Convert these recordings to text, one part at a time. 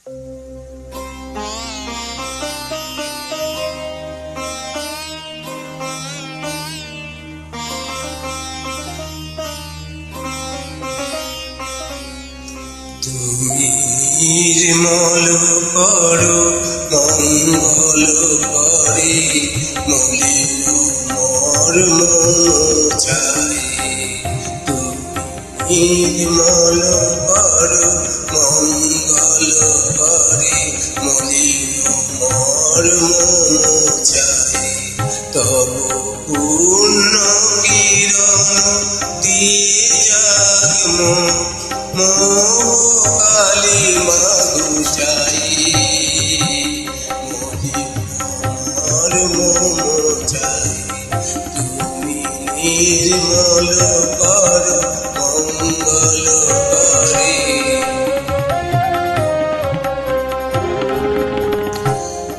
তুমি নির্মল করো মঙ্গল করে মলিন মর্ম চাই। তুমি নির্মল চাই তব পূর্ণ কিরণ দিয়ে জাগম মোহালি মাগুচাই মহিমার মোচাই তুমি নির্মল কর মঙ্গল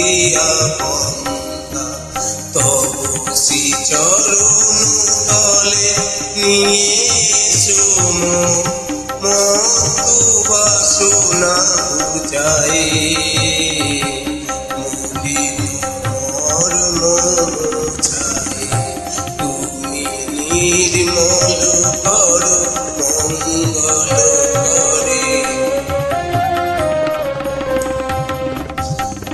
দিয়া পন্থা তব শ্রী চরণ তলে নিয়ে মতো বাসনা বুঝাই মলিন মর্ম চাই তুমি নির্মল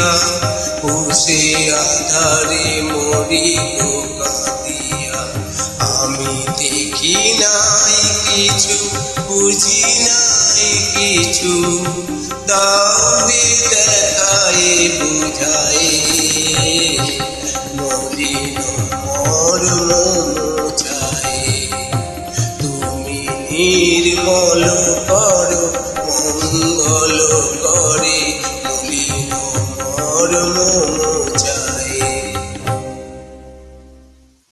বাঁধিয়া বসে আধারে মরি গো কাঁদিয়া। আমি দেখি নাই কিছু, বুঝি নাই কিছু। দাবে দেখায়, বুঝায়। মলিন মর্ম চাই তুমি নির্মল কর মঙ্গল করে মলিন মর্ম